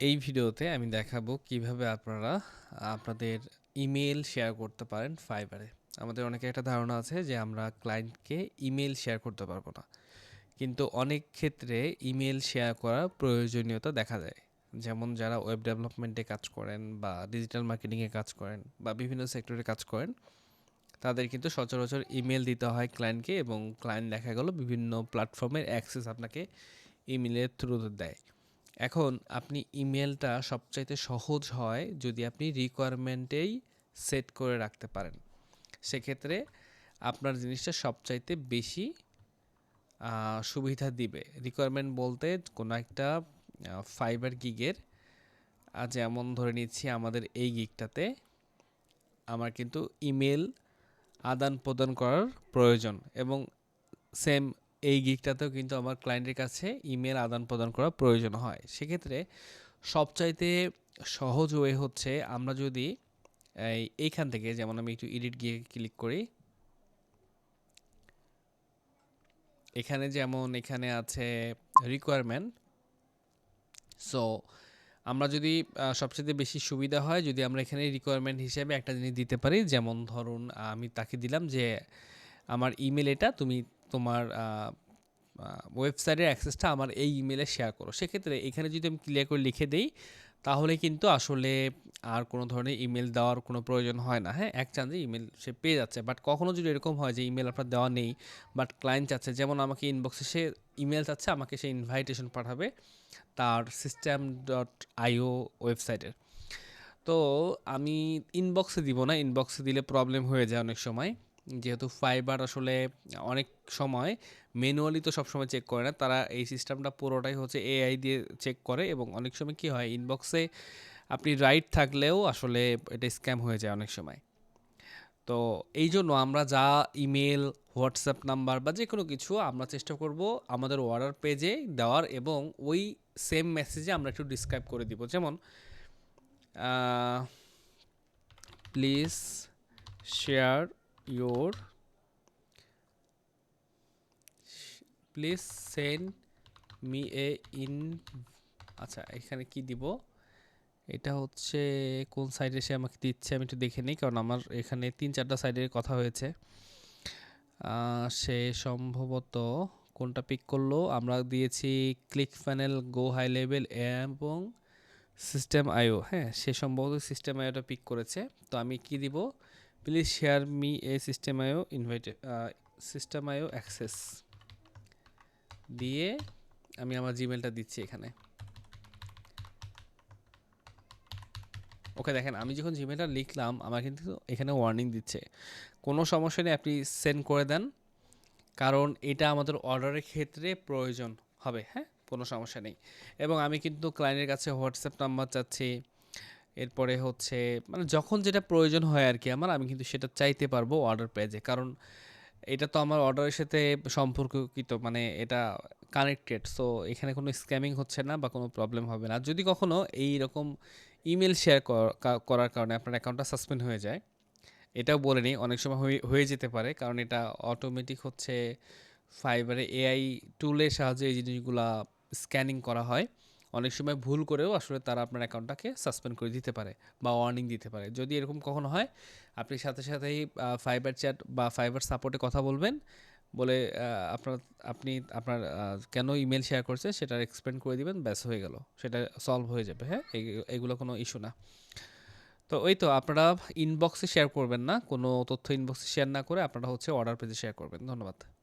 এই ভিডিওতে আমি দেখাবো কীভাবে আপনারা আপনাদের ইমেল শেয়ার করতে পারেন ফাইবারে। আমাদের অনেকে একটা ধারণা আছে যে আমরা ক্লায়েন্টকে ইমেল শেয়ার করতে পারব না। কিন্তু অনেক ক্ষেত্রে ইমেল শেয়ার করার প্রয়োজনীয়তা দেখা যায়। যেমন যারা ওয়েব ডেভেলপমেন্টে কাজ করেন বা ডিজিটাল মার্কেটিংয়ে কাজ করেন বা বিভিন্ন সেক্টরে কাজ করেন, তাদের কিন্তু সচরাচর ইমেল দিতে হয় ক্লায়েন্টকে এবং ক্লায়েন্ট দেখা গেল বিভিন্ন প্ল্যাটফর্মের অ্যাক্সেস আপনাকে ইমেলের থ্রুতে দেয়। এখন আপনি ইমেলটা সবচাইতে সহজ হয় যদি আপনি রিকোয়ারমেন্টেই সেট করে রাখতে পারেন। সেক্ষেত্রে আপনার জিনিসটা সবচাইতে বেশি সুবিধা দিবে। রিকোয়ারমেন্ট বলতে কোনো একটা ফাইবার গিগের যেমন ধরে নিচ্ছি আমাদের এই গিগটাতে আমার কিন্তু ইমেল আদান প্রদান করার প্রয়োজন এবং সেম এই গিকটাতেও কিন্তু আমার ক্লায়েন্টের কাছে ইমেল আদান প্রদান করা প্রয়োজন হয়। সেক্ষেত্রে সবচাইতে সহজ ওয়ে হচ্ছে আমরা যদি এই এইখান থেকে যেমন আমি একটু এডিট গিয়ে ক্লিক করি। এখানে যেমন এখানে আছে রিকোয়ারমেন্ট সো আমরা যদি সবচেয়ে বেশি সুবিধা হয় যদি আমরা এখানে রিকোয়ারমেন্ট হিসেবে একটা জিনিস দিতে পারি। যেমন ধরুন, আমি তাকে দিলাম যে, আমার ইমেল এটা তুমি তোমার ওয়েবসাইটের অ্যাক্সেসটা আমার এই ইমেলে শেয়ার করো। সেক্ষেত্রে এখানে যদি আমি ক্লিয়ার করে লিখে দিই, তাহলে কিন্তু আসলে আর কোনো ধরনের ইমেল দেওয়ার কোনো প্রয়োজন হয় না। হ্যাঁ এক চান্সে ইমেল সে পেয়ে যাচ্ছে। বাট কখনও যদি এরকম হয় যে ইমেল আপনার দেওয়া নেই বাট ক্লায়েন্ট চাচ্ছে, যেমন আমাকে ইনবক্সে সে ইমেল চাচ্ছে, আমাকে সে ইনভাইটেশন পাঠাবে তার সিস্টেম ডট আইও ওয়েবসাইটের তো আমি ইনবক্সে দিব না। ইনবক্সে দিলে প্রবলেম হয়ে যায় অনেক সময়। যেহেতু ফাইবার আসলে অনেক সময় ম্যানুয়ালি তো সবসময় চেক করে না, তারা এই সিস্টেমটা পুরোটাই হচ্ছে এআই দিয়ে চেক করে এবং অনেক সময় কি হয় ইনবক্সে আপনি রাইট থাকলেও আসলে এটা স্ক্যাম হয়ে যায় অনেক সময়। তো এই জন্য আমরা যা ইমেল হোয়াটসঅ্যাপ নাম্বার বা যে কোনো কিছু আমরা চেষ্টা করব আমাদের অর্ডার পেজে দেওয়ার এবং ওই সেম মেসেজে আমরা একটু ডিসক্রাইব করে দিব। যেমন please share your please send me a in আচ্ছা এখানে কি দিব? এটা হচ্ছে কোন সাইডে সে আমাকে দিচ্ছে আমি একটু দেখে নিই, কারণ আমার এখানে তিন চারটা সাইডের কথা হয়েছে। সে সম্ভবত কোনটা পিক করল? আমরা দিয়েছি click panel go high level এবং সিস্টেম আইও হ্যাঁ সে সম্ভবত সিস্টেম আইওটা পিক করেছে। তো আমি কি দিব? Please share me a system IO ইনভাইটে system IO access দিয়ে আমি আমার জিমেলটা দিচ্ছি এখানে। ওকে দেখেন, আমি যখন জিমেলটা লিখলাম, আমার কিন্তু এখানে ওয়ার্নিং দিচ্ছে। কোনো সমস্যা নেই, আপনি সেন্ড করে দেন। কারণ এটা আমাদের অর্ডারের ক্ষেত্রে প্রয়োজন হবে হ্যাঁ? কোনো সমস্যা নেই। এবং আমি কিন্তু ক্লায়েন্টের কাছে হোয়াটসঅ্যাপ নাম্বার চাচ্ছি। এরপরে হচ্ছে মানে যখন যেটা প্রয়োজন হয় আর কি আমার, আমি কিন্তু সেটা চাইতে পারব অর্ডার পেজে কারণ এটা তো আমার অর্ডারের সাথে সম্পর্কিত মানে এটা কানেক্টেড সো এখানে কোনো স্ক্যামিং হচ্ছে না বা কোনো প্রবলেম হবে না। যদি কখনো এই রকম ইমেল শেয়ার করার কারণে আপনার অ্যাকাউন্টটা সাসপেন্ড হয়ে যায়, এটাও বলে নিই, অনেক সময় হয়ে- যেতে পারে। কারণ এটা অটোমেটিক হচ্ছে ফাইবারে এআই টুলের সাহায্যে এই জিনিসগুলা স্ক্যানিং করা হয়। অনেক সময় ভুল করেও আসলে তারা আপনার অ্যাকাউন্টটাকে সাসপেন্ড করে দিতে পারে বা ওয়ার্নিং দিতে পারে। যদি এরকম কখনো হয়, আপনি সাথে সাথেই ফাইবার চ্যাট বা ফাইবার সাপোর্টে কথা বলবেন। বলে আপনার, আপনি, আপনার কেন ইমেল শেয়ার করছে সেটা এক্সপ্লেন করে দিবেন, ব্যাস হয়ে গেল। সেটা সলভ হয়ে যাবে হ্যাঁ? এগুলো কোনো ইস্যু না। তো ওই তো, আপনারা ইনবক্সে শেয়ার করবেন না, কোনো তথ্য ইনবক্সে শেয়ার না করে আপনারা হচ্ছে অর্ডার পেজে শেয়ার করবেন। ধন্যবাদ।